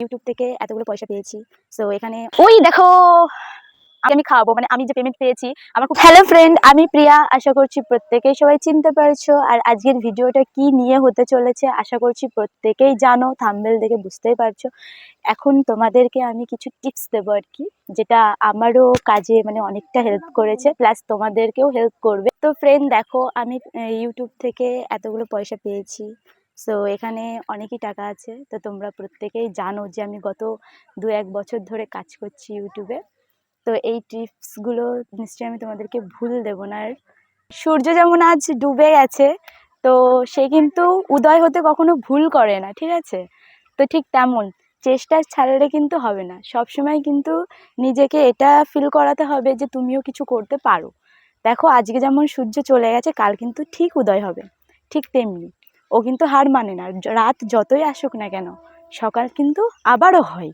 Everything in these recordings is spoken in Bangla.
ইউটিউব থেকে এতগুলো পয়সা পেয়েছি। সো এখানে ওই দেখো আমি খাওয়াবো মানে আমি যে পেমেন্ট পেয়েছি আমার খুব হ্যালো ফ্রেন্ড আমি প্রিয়া। আশা করছি প্রত্যেকেই সবাই চিনতে পারছ। আর আজকের ভিডিওটা কি নিয়ে হতে চলেছে আশা করছি প্রত্যেকেই জানো থাম্বেল দেখে বুঝতেই পারছ। এখন তোমাদেরকে আমি কিছু টিপস দেবো আর কি যেটা আমারও কাজে মানে অনেকটা হেল্প করেছে প্লাস তোমাদেরকেও হেল্প করবে। তো ফ্রেন্ড দেখো আমি ইউটিউব থেকে এতগুলো পয়সা পেয়েছি। সো এখানে অনেকই টাকা আছে। তো তোমরা প্রত্যেকেই জানো যে আমি গত দু এক বছর ধরে কাজ করছি ইউটিউবে তো এই টিপসগুলো নিশ্চয়ই আমি তোমাদেরকে ভুল দেবো না। আর সূর্য যেমন আজ ডুবে গেছে, তো সে কিন্তু উদয় হতে কখনো ভুল করে না, ঠিক আছে? তো ঠিক তেমন, চেষ্টা ছাড়লে কিন্তু হবে না। সবসময় কিন্তু নিজেকে এটা ফিল করাতে হবে যে তুমিও কিছু করতে পারো। দেখো, আজকে যেমন সূর্য চলে গেছে, কাল কিন্তু ঠিক উদয় হবে। ঠিক তেমনি। ও কিন্তু হার মানে না। রাত যতই আসুক না কেন, সকাল কিন্তু আবারও হয়।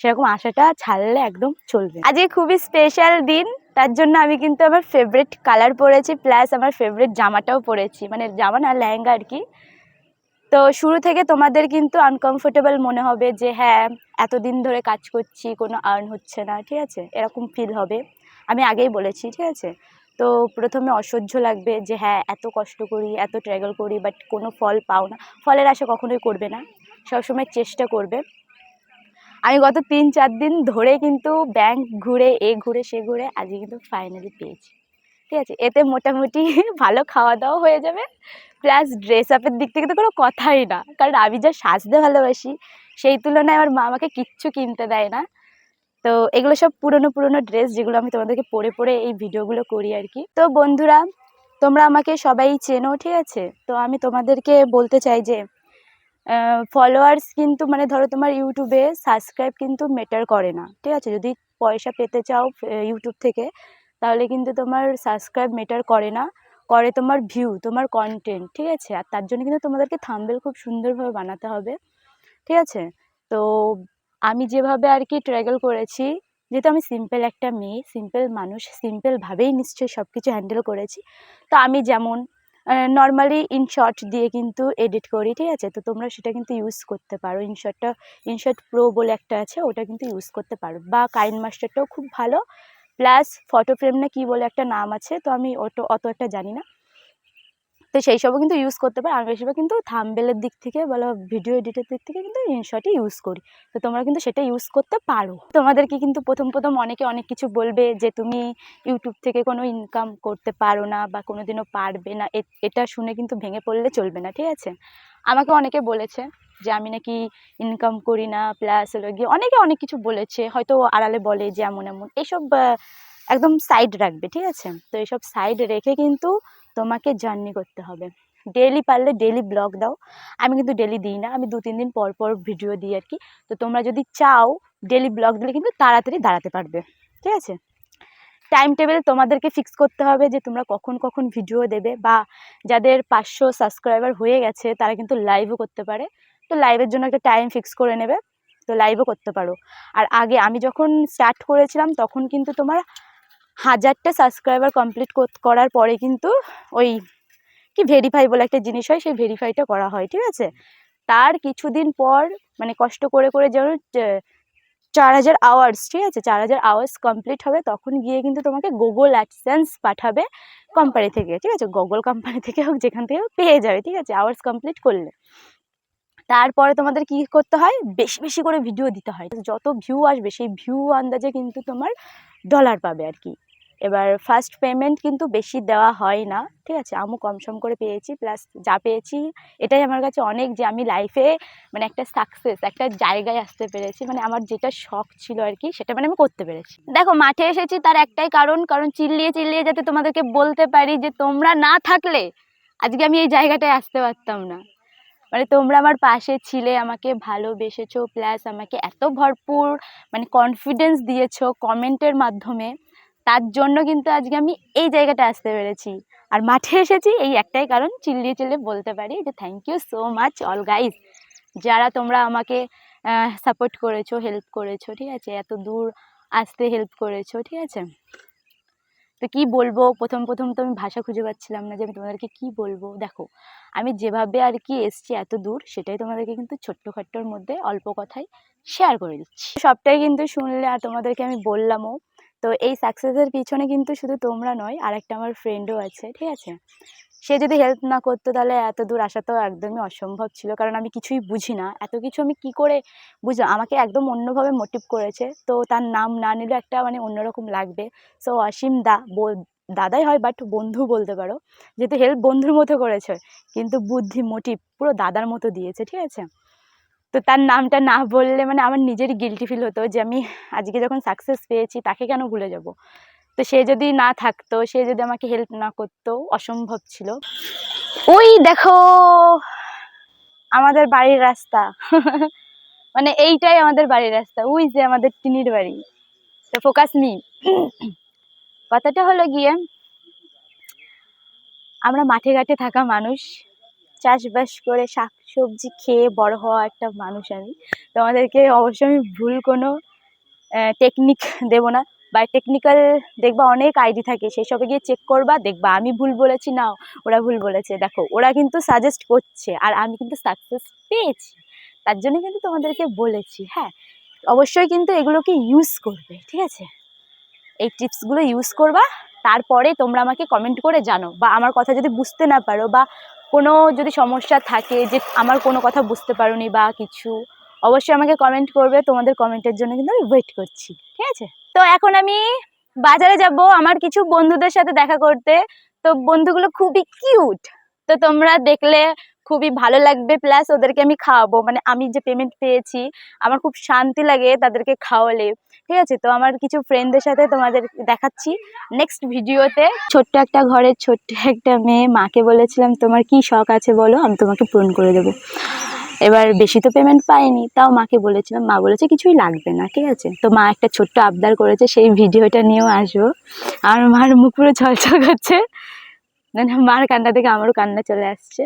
সেরকম আশাটা ছাড়লে একদম চলবে আজকে খুবই স্পেশাল দিন, তার জন্য আমি কিন্তু আমার ফেভারিট কালার পরেছি প্লাস আমার ফেভারিট জামাটাও পরেছি। মানে জামা না, লেহেঙ্গা আর কি। তো শুরু থেকে তোমাদের কিন্তু আনকমফোর্টেবল মনে হবে যে হ্যাঁ এতদিন ধরে কাজ করছি, কোনো আর্ন হচ্ছে না, ঠিক আছে? এরকম ফিল হবে। আমি আগেই বলেছি, ঠিক আছে? তো প্রথমে অসহ্য লাগবে যে হ্যাঁ এত কষ্ট করি, এত ট্র্যাগল করি বাট কোনো ফল পাও না। ফলের আশা কখনোই করবে না। সবসময় চেষ্টা করবে। আমি গত তিন, চার দিন ধরে কিন্তু ব্যাংক ঘুরে, এ ঘুরে, সে ঘুরে আজকে কিন্তু ফাইনালি পেয়েছি। ঠিক আছে? এতে মোটামুটি ভালো খাওয়া দাওয়া হয়ে যাবে। প্লাস ড্রেস আপের দিক থেকে তো কোনো কথাই না। কারণ আমি যা সাজতে ভালোবাসি, সেই তুলনায় আমার মা আমাকে কিচ্ছু কিনতে দেয় না। তো এগুলো সব পুরনো পুরনো ড্রেস যেগুলো আমি তোমাদেরকে পরে পরে এই ভিডিওগুলো করি আর কি। তো বন্ধুরা, তোমরা আমাকে সবাই চেনো, ঠিক আছে? তো আমি তোমাদেরকে বলতে চাই যে ফলোয়ার্স কিন্তু মানে ধরো তোমার ইউটিউবে সাবস্ক্রাইব কিন্তু মেটার করে না, ঠিক আছে? যদি পয়সা পেতে চাও ইউটিউব থেকে, তাহলে কিন্তু তোমার সাবস্ক্রাইব মেটার করে না, করে তোমার ভিউ তোমার কন্টেন্ট ঠিক আছে? আর তার জন্য কিন্তু তোমাদেরকে থাম্বেল খুব সুন্দরভাবে বানাতে হবে, ঠিক আছে? তো আমি যেভাবে আর কি ট্র্যাগল করেছি, যেহেতু আমি সিম্পল একটা মেয়ে সিম্পল মানুষ সিম্পলভাবেই নিশ্চয়ই সব কিছু হ্যান্ডেল করেছি। তো আমি যেমন নর্মালি ইনশর্ট দিয়ে কিন্তু এডিট করি, ঠিক আছে? তো তোমরা সেটা কিন্তু ইউজ করতে পারো। ইনশর্টটা ইনশর্ট প্রো বলে একটা আছে, ওটা কিন্তু ইউজ করতে পারো। বা কাইন মাস্টারটাও খুব ভালো প্লাস ফটো ফ্রেম না কী বলে একটা নাম আছে, তো আমি ওটো অত একটা জানি না। তো সেই সবও কিন্তু ইউজ করতে পারো। আমি বেশিরভাগ কিন্তু থাম্বেলের দিক থেকে বলো ভিডিও এডিটের দিক থেকে কিন্তু ইনশর্টই ইউজ করি। তো তোমরা কিন্তু সেটা ইউজ করতে পারো। তোমাদেরকে কিন্তু প্রথম প্রথম অনেকে অনেক কিছু বলবে যে, তুমি ইউটিউব থেকে কোনো ইনকাম করতে পারো না বা কোনো দিনও পারবে না। এটা শুনে কিন্তু ভেঙে পড়লে চলবে না, ঠিক আছে? আমাকে অনেকে বলেছে যে, আমি নাকি ইনকাম করি না। প্লাস হলো গিয়ে অনেকে অনেক কিছু বলেছে। হয়তো আড়ালে বলে যে, এমন এমন। এইসব একদম সাইড রাখবে, ঠিক আছে? তো এইসব সাইড রেখে কিন্তু তোমাকে জার্নি করতে হবে। ডেলি পারলে ডেলি ব্লগ দাও। আমি কিন্তু ডেলি দিই না। আমি দু তিন দিন পর পর ভিডিও দিই আর কি। তো তোমরা যদি চাও ডেলি ব্লগ দিলে কিন্তু তাড়াতাড়ি দাঁড়াতে পারবে। ঠিক আছে? টাইম টেবিল তোমাদেরকে ফিক্স করতে হবে যে তোমরা কখন কখন ভিডিও দেবে বা যাদের পাঁচশো সাবস্ক্রাইবার হয়ে গেছে, তারা কিন্তু লাইভও করতে পারে। তো লাইভের জন্য একটা টাইম ফিক্স করে নেবে। তো লাইভও করতে পারো। আর আগে আমি যখন স্টার্ট করেছিলাম, তখন কিন্তু তোমার হাজারটা সাবস্ক্রাইবার কমপ্লিট করার পরে কিন্তু ওই কি ভেরিফাই বলে একটা জিনিস হয়, সেই ভেরিফাইটা করা হয়, ঠিক আছে? তার কিছুদিন পর মানে কষ্ট করে করে যেমন চার হাজার আওয়ার্স ঠিক আছে? চার হাজার আওয়ার্স কমপ্লিট হবে, তখন গিয়ে কিন্তু তোমাকে গুগল অ্যাডসেন্স পাঠাবে কোম্পানি থেকে, ঠিক আছে? গুগল কোম্পানি থেকে হোক, যেখান থেকে হোক, পেয়ে যাবে, ঠিক আছে? আওয়ার্স কমপ্লিট করলে। তারপরে তোমাদের কি করতে হয়? বেশি বেশি করে ভিডিও দিতে হয়। যত ভিউ আসবে, সেই ভিউ আন্দাজে কিন্তু তোমার ডলার পাবে আর কি। এবার ফার্স্ট পেমেন্ট কিন্তু বেশি দেওয়া হয় না, ঠিক আছে? আমু কম সম করে পেয়েছি প্লাস যা পেয়েছি, এটাই আমার কাছে অনেক যে আমি লাইফে মানে একটা সাকসেস একটা জায়গায় আসতে পেরেছি মানে আমার যেটা শখ ছিল আর কি, সেটা মানে আমি করতে পেরেছি। দেখো, মাঠে এসেছি তার একটাই কারণ কারণ চিল্লিয়ে চিল্লিয়ে যাতে তোমাদেরকে বলতে পারি যে তোমরা না থাকলে আজকে আমি এই জায়গাটায় আসতে পারতাম না। মানে তোমরা আমার পাশে ছিলে, আমাকে ভালোবেসেছো প্লাস আমাকে এত ভরপুর মানে কনফিডেন্স দিয়েছ কমেন্টের মাধ্যমে। তার জন্য কিন্তু আজকে আমি এই জায়গাটা আসতে পেরেছি। আর মাঠে এসেছি, এই একটাই কারণ, চিল্লিয়ে চিল্লিয়ে বলতে পারি যে thank you so much all guys যারা তোমরা আমাকে সাপোর্ট করেছ হেল্প করেছ, ঠিক আছে? এত দূর আসতে হেল্প করেছ, ঠিক আছে? তো কি বলব? প্রথম প্রথম তো আমি ভাষা খুঁজে পাচ্ছিলাম না যে আমি তোমাদেরকে কি বলব। দেখো, আমি যেভাবে আর কি এসছি এত দূর, সেটাই তোমাদেরকে কিন্তু ছোট্টখাট্টোর মধ্যে অল্প কথায় শেয়ার করে দিচ্ছি। সবটাই কিন্তু শুনলে আর তোমাদেরকে আমি বললামও তো এই সাকসেসের পিছনে কিন্তু শুধু তোমরা নয় আর একটা আমার ফ্রেন্ডও আছে, ঠিক আছে? সে যদি হেল্প না করতো তাহলে এত দূর আসা তো একদমই অসম্ভব ছিল, কারণ আমি কিছুই বুঝি না। এত কিছু আমি কি করে বুঝলাম? আমাকে একদম অন্যভাবে মোটিভ করেছে। তো তার নাম না নিলে একটা মানে অন্যরকম লাগবে। সো অসীম দা দাদাই হয় বাট বন্ধু বলতে পারো। যেহেতু হেল্প বন্ধুর মতো করেছে, কিন্তু বুদ্ধি মোটিভ পুরো দাদার মতো দিয়েছে, ঠিক আছে? তো তার নামটা না বললে মানে আমার নিজেরই গিলটি ফিল হতো যে আমি আজকে যখন সাকসেস পেয়েছি তাকে কেন ভুলে যাব? তো সে যদি না থাকতো, সে যদি আমাকে হেল্প না করতো, অসম্ভব ছিল। ওই দেখো, আমাদের বাড়ির রাস্তা। মানে এইটাই আমাদের বাড়ির রাস্তা। ওই যে আমাদের টিনির বাড়ি। তো ফোকাস নি কথাটা হলো গিয়ে, আমরা মাঠে ঘাটে থাকা মানুষ। চাষবাস করে শাক সবজি খেয়ে বড় হওয়া একটা মানুষ আমি। তোমাদেরকে অবশ্যই আমি ভুল কোনো টেকনিক দেবো না। বা টেকনিক্যাল দেখবা অনেক আইডি থাকে সেই সবে গিয়ে চেক করবা, দেখবা আমি ভুল বলেছি, না, ওরা ভুল বলেছে। দেখো, ওরা কিন্তু সাজেস্ট করছে, আর আমি কিন্তু সাকসেস পেয়েছি। তার জন্য কিন্তু তোমাদেরকে বলেছি হ্যাঁ। অবশ্যই কিন্তু এগুলোকে ইউজ করবে, ঠিক আছে? এই টিপসগুলো ইউজ করবা, তারপরে তোমরা আমাকে কমেন্ট করে জানো বা আমার কথা যদি বুঝতে না পারো, বা কোনো যদি সমস্যা থাকে যে আমার কোনো কথা বুঝতে পারোনি বা কিছু, অবশ্যই আমাকে কমেন্ট করবে। তোমাদের কমেন্টের জন্য কিন্তু আমি ওয়েট করছি, ঠিক আছে? তো এখন আমি বাজারে যাব, আমার কিছু বন্ধুদের সাথে দেখা করতে। তো বন্ধুগুলো খুবই কিউট তো তোমরা দেখলে খুবই ভালো লাগবে প্লাস ওদেরকে আমি খাওয়াবো। মানে আমি যে পেমেন্ট পেয়েছি, আমার খুব শান্তি লাগে তাদেরকে খাওয়ালে। ঠিক আছে? তো আমার কিছু ফ্রেন্ডদের সাথে তোমাদের দেখাচ্ছি। নেক্সট ভিডিওতে ছোট্ট একটা ঘরের ছোট্ট একটা মেয়ে মাকে বলেছিলাম, তোমার কি শখ আছে বলো? আমি তোমাকে পূরণ করে দেবো। এবার বেশি তো পেমেন্ট পাইনি, তাও মাকে বলেছিলাম, মা বলেছে কিছুই লাগবে না। ঠিক আছে? তো মা একটা ছোট্ট আবদার করেছে, সেই ভিডিওটা নিয়েও আসব। আমার মার মুখ পুরো ছলছল করছে। মানে মার কান্না থেকে আমারও কান্না চলে আসছে।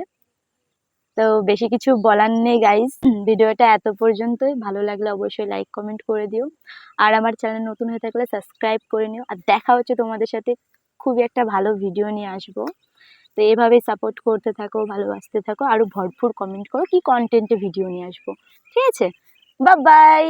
তো বেশি কিছু বলার নেই গাইজ ভিডিওটা এত পর্যন্তই। ভালো লাগলে অবশ্যই লাইক কমেন্ট করে দিও। আর আমার চ্যানেল নতুন হয়ে থাকলে সাবস্ক্রাইব করে নিও। আর দেখা হচ্ছে তোমাদের সাথে খুবই একটা ভালো ভিডিও নিয়ে আসব। তো এভাবেই সাপোর্ট করতে থাকো, ভালোবাসতে থাকো। আরও ভরপুর কমেন্ট করো, কি কন্টেন্টে ভিডিও নিয়ে আসব। ঠিক আছে? বা বাই